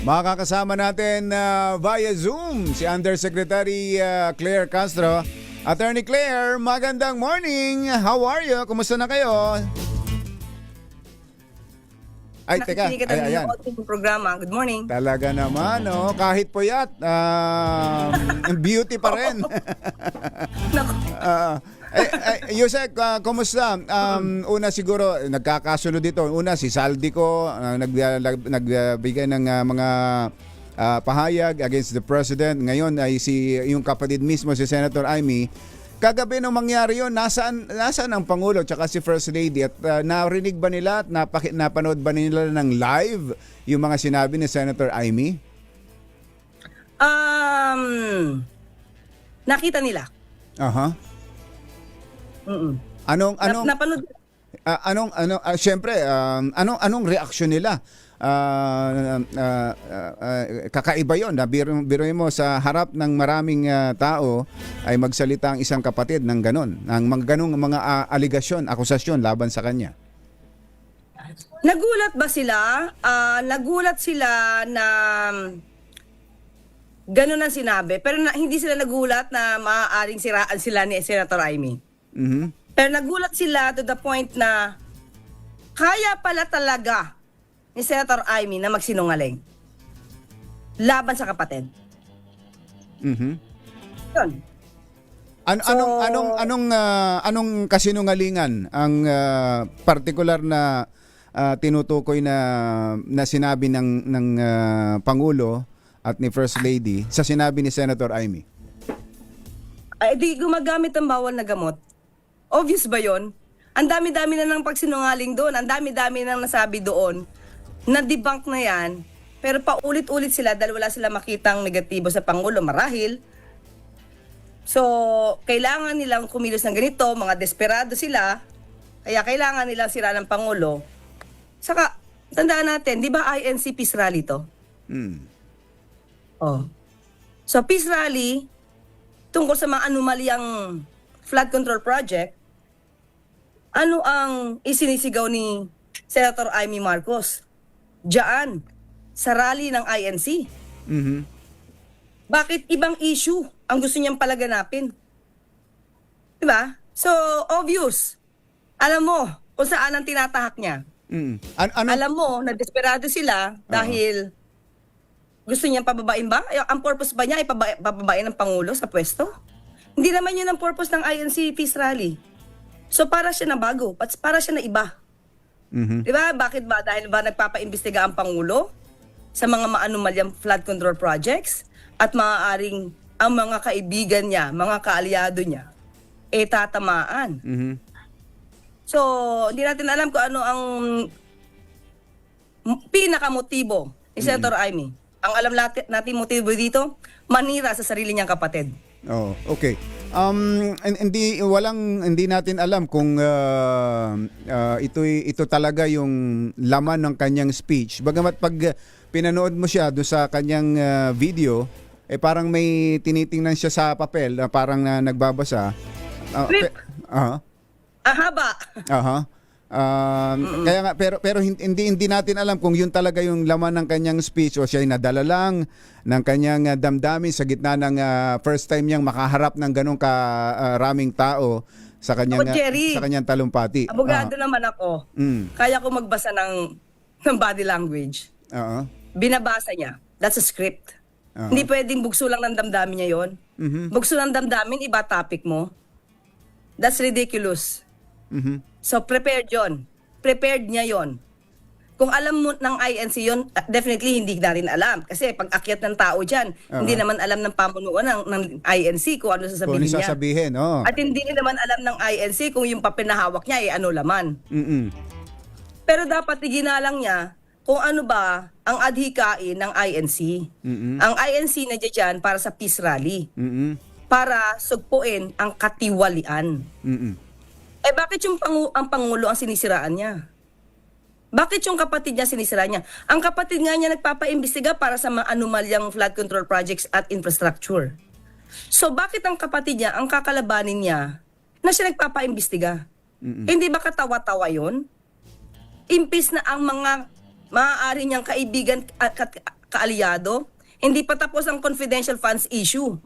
Makakasama natin uh, via Zoom si Undersecretary uh, Claire Castro. Attorney Claire, magandang morning. How are you? Kumusta na kayo? Ay, teka. Nakikinig ka Ay, ayan. programa. Good morning. Talaga naman, oh. Kahit puyat, um, beauty pa rin. Naku, Ah, eh, eh, Yusek, ah, kumusta? Um, una siguro, nagkakasunod dito. Una, si Saldico, uh, nag, nagbigay ng ah, mga ah, pahayag against the President. Ngayon ay si yung kapatid mismo, si Senator Amy. Kagabi nung mangyari yun, nasaan, nasaan ang Pangulo tsaka si First Lady? At ah, narinig ba nila at napaki, napanood ba nila ng live yung mga sinabi ni Senator Amy? um, nakita nila. Aha. Mm-mm. Anong, Nap- anong, napanood Ah, anong ano ah, syempre um, anong anong reaksyon nila? Ah, ah, ah, ah, kakaiba 'yon. Na biro, mo sa harap ng maraming ah, tao ay magsalita ang isang kapatid ng ganon, ng mga ganong mga ah, aligasyon, akusasyon laban sa kanya. Nagulat ba sila? Ah, nagulat sila na gano'n ang sinabi. Pero na, hindi sila nagulat na maaaring siraan sila ni Senator Amy. Mhm. Pero nagulat sila to the point na kaya pala talaga ni Senator Amy na magsinungaling. Laban sa kapatid. Mhm. Yun. An- So- anong anong anong ah, anong kasinungalingan ang ah, particular na ah, tinutukoy na na sinabi ng ng ah, pangulo at ni First Lady sa sinabi ni Senator Amy? ay di gumagamit ng bawal na gamot. Obvious ba yon? Ang dami-dami na ng pagsinungaling doon, ang dami-dami nang nasabi doon, na-debunk na yan, pero paulit-ulit sila dahil wala sila makitang negatibo sa Pangulo, marahil. So, kailangan nilang kumilos ng ganito, mga desperado sila, kaya kailangan nilang sira ng Pangulo. Saka, tandaan natin, di ba INC Peace Rally to? Hmm. Oh. So, peace rally, tungkol sa mga anomalyang flood control project, ano ang isinisigaw ni Senator Amy Marcos? Diyan, sa rally ng INC. Mhm. Bakit ibang issue ang gusto niyang palaganapin? Diba? So, obvious. Alam mo kung saan ang tinatahak niya. Mm. An- ano Alam mo na desperado sila dahil gusto niyang pababain ba? Ang purpose ba niya ay paba- pababain ng Pangulo sa pwesto? Hindi naman yun ang purpose ng INC Peace Rally. So para siya na bago, para siya na iba. Mhm. Di ba? Bakit ba? Dahil ba nagpapaimbestiga ang Pangulo sa mga maanumalyang flood control projects at maaaring ang mga kaibigan niya, mga kaalyado niya, eh tatamaan. Mhm. So, hindi natin alam kung ano ang pinakamotibo ni Senator Amy. Ang alam natin, natin motibo dito, manira sa sarili niyang kapatid. Oh, okay. Um hin- hindi walang hindi natin alam kung uh, uh, ito ito talaga yung laman ng kanyang speech. Bagamat pag pinanood mo siya do sa kanyang uh, video, eh parang may tinitingnan siya sa papel, na parang na nagbabasa. Uh, Flip. pe- aha. Ang haba. Aha. Um, kaya nga pero pero hin- hindi hindi natin alam kung yun talaga yung laman ng kanyang speech o siya ay nadala lang ng kanyang uh, damdamin sa gitna ng uh, first time niyang makaharap ng ganong karaming tao sa kanyang uh, Jerry. sa kanyang talumpati. Abogado naman ako. Ah, mm. Kaya ko magbasa ng, ng body language. Oo. Binabasa niya. That's a script. Oo. Hindi pwedeng bugso lang ng damdamin niya yon. Mhm. Bugso ng damdamin, iba topic mo. That's ridiculous. Mhm. So prepared yon. Prepared niya yon. Kung alam mo ng INC yon, uh, definitely hindi na rin alam. Kasi pag akyat ng tao dyan, Oo. hindi naman alam ng pamunuan ng, ng INC kung ano Kung sasabihin ano niya. sasabihin, oh. At hindi naman alam ng INC kung yung papel na hawak niya ay ano laman. Mm. Pero dapat iginalang niya kung ano ba ang adhikain ng INC. Mm. Ang INC na dyan para sa peace rally. Mm. Para sugpuin ang katiwalian. Mm. Eh bakit yung pangu- ang Pangulo ang sinisiraan niya? Bakit yung kapatid niya sinisira niya? Ang kapatid nga niya nagpapaimbestiga para sa mga anomalyang flood control projects at infrastructure. So bakit ang kapatid niya, ang kakalabanin niya, na siya nagpapaimbestiga? Hindi ba katawa-tawa yun? Impis na ang mga maaari niyang kaibigan at kat- kaalyado. Hindi pa tapos ang confidential funds issue.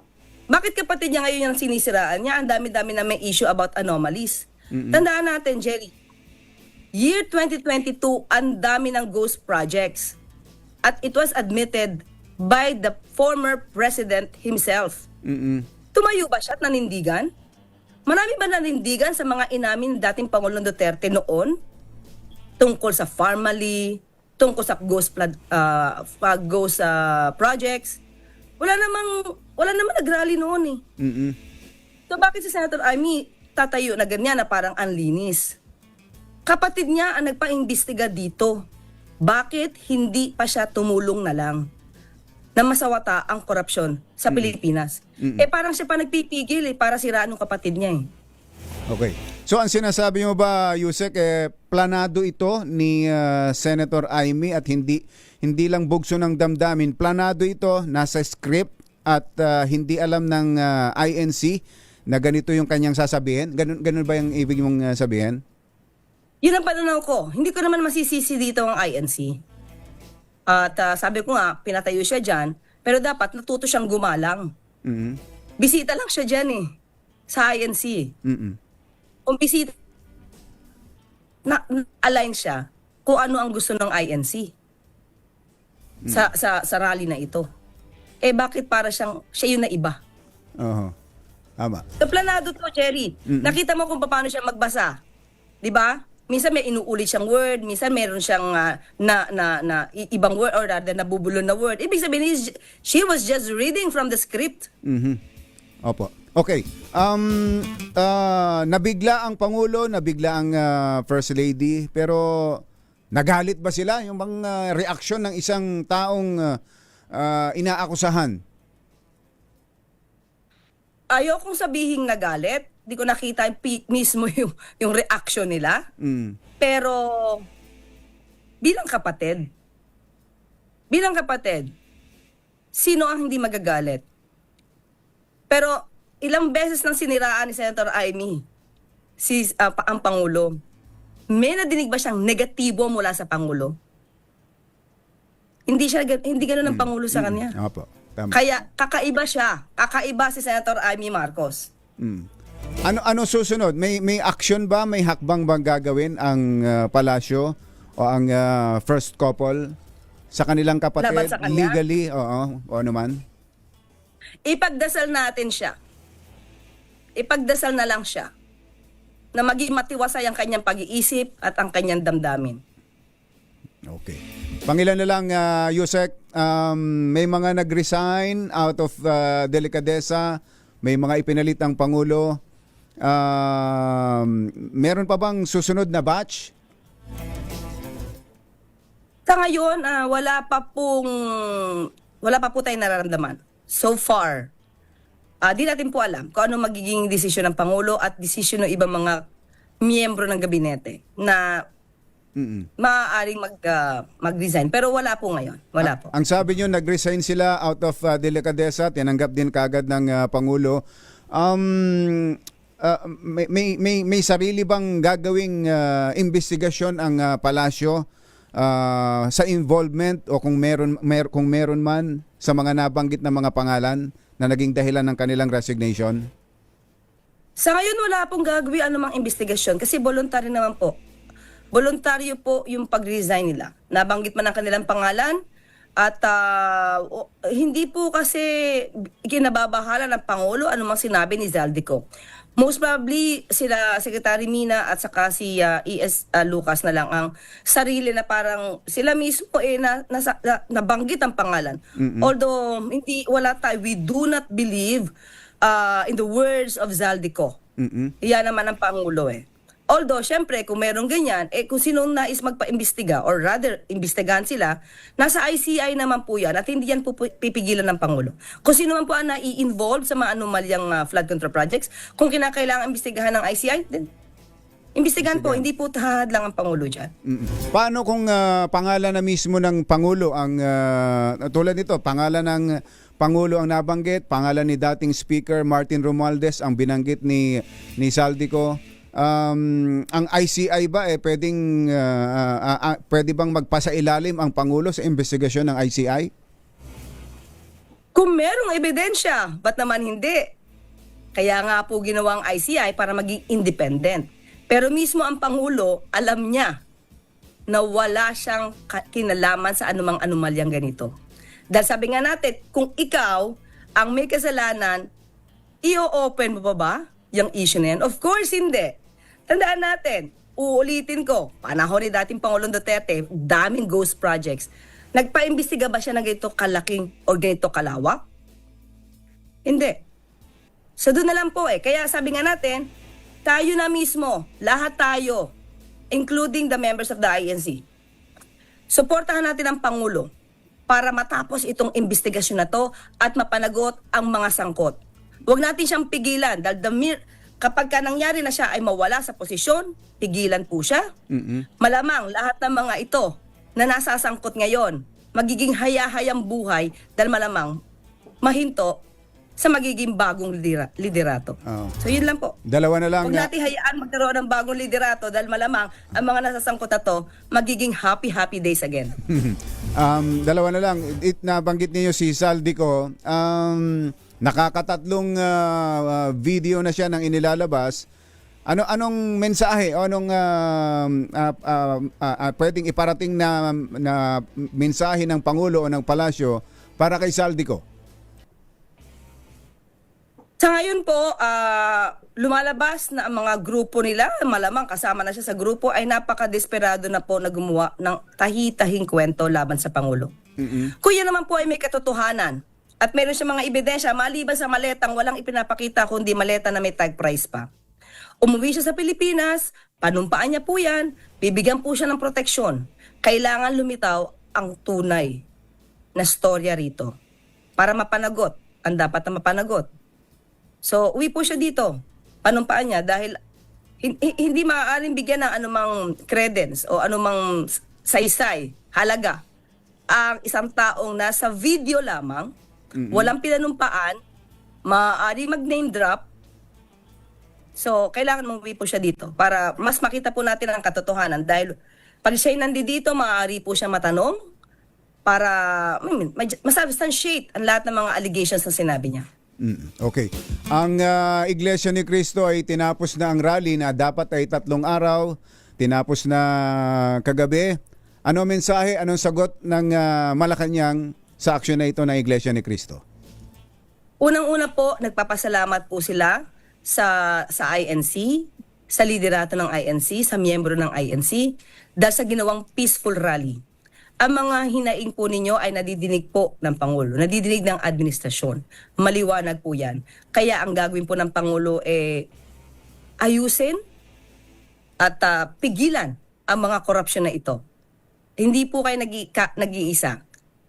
Bakit kapatid niya ngayon yung sinisiraan niya? Ang dami-dami na may issue about anomalies. Tandaan natin, Jerry, year 2022, ang dami ng ghost projects. At it was admitted by the former president himself. Mm-mm. Tumayo ba siya at nanindigan? Marami ba nanindigan sa mga inamin dating Pangulong Duterte noon? Tungkol sa Farmally, tungkol sa ghost, pa- ghost ah, projects. Wala namang, wala namang nag-rally noon eh. Mm-mm. So bakit si Senator Amy tatayo na ganyan na parang anlinis? Kapatid niya ang nagpa-imbestiga dito. Bakit hindi pa siya tumulong na lang na masawata ang korupsyon sa Pilipinas? Eh parang siya pa nagpipigil eh para siraan ng kapatid niya eh. Okay. So ang sinasabi mo ba, Yusek, eh, planado ito ni ah, Senator Amy at hindi hindi lang bugso ng damdamin. Planado ito, nasa script at ah, hindi alam ng ah, INC na ganito yung kanyang sasabihin. Ganun, ganun ba yung ibig mong ah, sabihin? Yun ang pananaw ko. Hindi ko naman masisisi dito ang INC. At ah, sabi ko nga, pinatayo siya dyan, pero dapat natuto siyang gumalang. Mm-mm. Bisita lang siya dyan eh, sa INC. Mm-mm. kung bisita na, na- align siya kung ano ang gusto ng INC sa sa sa rally na ito. Eh bakit para siyang siya yung naiba? Oo. Tama. So planado to, Jerry. Nakita mo kung paano siya magbasa. 'Di ba? Minsan may inuulit siyang word, minsan meron siyang ah, na, na, na ibang word or rather nabubulon na word. Ibig sabihin, is, she was just reading from the script. Mhm. Opo. Okay. Um ah, nabigla ang pangulo, nabigla ang ah, first lady, pero nagalit ba sila yung bang ah, reaksyon ng isang taong ah, ah, inaakusahan? Ayokong sabihin nagalit. Di ko nakita yung mismo yung, yung reaction nila. Mm. Pero bilang kapatid, bilang kapatid, sino ang hindi magagalit? Pero ilang beses nang siniraan ni Senator Amy si pa- ang pangulo. May nadinig ba siyang negatibo mula sa pangulo? Hindi siya hindi ganoon ang pangulo sa kanya. Opo. Tama. Kaya kakaiba siya. Kakaiba si Senator Amy Marcos. Mm. Ano ano susunod? May may action ba, may hakbang bang gagawin ang ah, palasyo o ang ah, first couple sa kanilang kapatid Laban sa kanya? legally oo o ano man? ipagdasal natin siya. Ipagdasal na lang siya na maging matiwasay ang kanyang pag-iisip at ang kanyang damdamin. Okay. Pangilan na lang, uh, Yusek, um, may mga nag-resign out of uh, delikadesa, may mga ipinalit ang Pangulo. Um, meron pa bang susunod na batch? Sa ngayon, ah, wala pa pong wala pa po tayong nararamdaman. So far, ah, di natin po alam kung ano magiging desisyon ng Pangulo at desisyon ng ibang mga miyembro ng gabinete na Mm-mm. maaaring mag, ah, mag-resign. Pero wala po ngayon. Wala po. Ang sabi nyo, nag-resign sila out of uh, delikadesa, tinanggap din kagad ng uh, Pangulo. Um, uh, may, may, may, may sarili bang gagawing uh, investigasyon ang uh, palasyo uh, sa involvement o kung meron, mer, kung meron man sa mga nabanggit na mga pangalan na naging dahilan ng kanilang resignation? Sa ngayon, wala pong gagawin anumang investigasyon kasi voluntary naman po. Voluntaryo po yung pag-resign nila. Nabanggit man ang kanilang pangalan at o- hindi po kasi kinababahala ng Pangulo anumang sinabi ni Zaldico. Most probably sila Secretary Mina at saka si ah, ES ah, Lucas na lang ang sarili na parang sila mismo eh na, nasa- na- nabanggit ang pangalan. Although hindi wala tayo we do not believe uh, in the words of Zaldico. Mm-mm. Yan naman ang Pangulo eh. Although, syempre, kung meron ganyan, eh kung sinong nais magpa-imbestiga or rather, imbestigahan sila, nasa ICI naman po yan at hindi yan po pipigilan ng Pangulo. Kung sino man po ang nai-involve sa mga anomalyang ah, flood control projects, kung kinakailangan imbestigahan ng ICI, then imbestigahan po, hindi po tahad lang ang Pangulo dyan. Mm-mm. Paano kung ah, pangalan na mismo ng Pangulo ang ah, tulad nito, pangalan ng Pangulo ang nabanggit, pangalan ni dating Speaker Martin Romualdez ang binanggit ni ni Saldico. Um, ang ICI ba eh pwedeng ah, ah, ah, pwede bang magpasa ilalim ang Pangulo sa investigasyon ng ICI? Kung merong ebidensya, ba't naman hindi? Kaya nga po ginawang ICI para maging independent. Pero mismo ang Pangulo, alam niya na wala siyang kinalaman sa anumang anomalyang ganito. Dahil sabi nga natin, kung ikaw ang may kasalanan, i-open mo pa ba yung issue na yan? Of course, hindi. Tandaan natin, uulitin ko, panahon ni dating Pangulong Duterte, daming ghost projects. Nagpaimbestiga ba siya ng ganito kalaking o ganito kalawak? Hindi. So doon na lang po eh. Kaya sabi nga natin, tayo na mismo, lahat tayo, including the members of the INC, suportahan natin ang Pangulo para matapos itong investigasyon na to at mapanagot ang mga sangkot. Huwag natin siyang pigilan dahil the mere, kapag ka nangyari na siya ay mawala sa posisyon, pigilan po siya. Mm-mm. Malamang lahat ng mga ito na nasasangkot ngayon, magiging haya-hayang buhay dahil malamang mahinto sa magiging bagong lidera- liderato. Oo. So yun lang po. Dalawa na lang. Huwag na- natin hayaan magkaroon ng bagong liderato dahil malamang ang mga nasasangkot na to magiging happy-happy days again. um, dalawa na lang. It, nabanggit niyo si Saldico. Um, nakakatatlong ah, video na siya nang inilalabas. Ano anong mensahe o anong ah, ah, ah, ah, ah, pwedeng iparating na na mensahe ng pangulo o ng palasyo para kay Saldico? Sa ngayon po, ah, lumalabas na ang mga grupo nila, malamang kasama na siya sa grupo, ay napaka-desperado na po na gumawa ng tahi-tahing kwento laban sa Pangulo. Mm-mm. Kung yan naman po ay may katotohanan at meron siya mga ebidensya maliban sa maletang walang ipinapakita kundi maleta na may tag price pa. Umuwi siya sa Pilipinas, panumpaan niya po yan, bibigyan po siya ng proteksyon. Kailangan lumitaw ang tunay na storya rito para mapanagot ang dapat na mapanagot. So, uwi po siya dito. Panumpaan niya dahil hin- hi- hindi maaaring bigyan ng anumang credence o anumang saysay, halaga ang isang taong nasa video lamang, walang pinanumpaan, maaari mag-name drop. So, kailangan umuwi po siya dito para mas makita po natin ang katotohanan dahil pag siya'y nandito, maaari po siya matanong para I mean, ma- masubstantiate ang lahat ng mga allegations na sinabi niya. Mm, Okay. Ang ah, Iglesia ni Cristo ay tinapos na ang rally na dapat ay tatlong araw. Tinapos na kagabi. Ano mensahe, anong sagot ng ah, Malacanang sa aksyon na ito ng Iglesia ni Cristo? Unang-una po, nagpapasalamat po sila sa sa INC, sa liderato ng INC, sa miyembro ng INC, dahil sa ginawang peaceful rally. Ang mga hinaing po ninyo ay nadidinig po ng Pangulo, nadidinig ng administrasyon. Maliwanag po yan. Kaya ang gagawin po ng Pangulo eh ayusin at ah, pigilan ang mga korupsyon na ito. Hindi po kayo nag- ka- nag-iisa.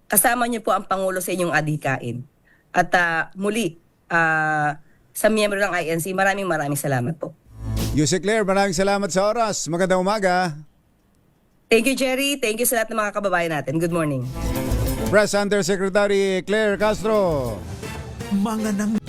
Kasama niyo po ang Pangulo sa inyong adhikain. At ah, muli, ah, sa miyembro ng INC, maraming maraming salamat po. Yuse Claire, maraming salamat sa oras. Magandang umaga. Thank you, Jerry. Thank you sa lahat ng mga kababayan natin. Good morning. Press Undersecretary Claire Castro. Mga nang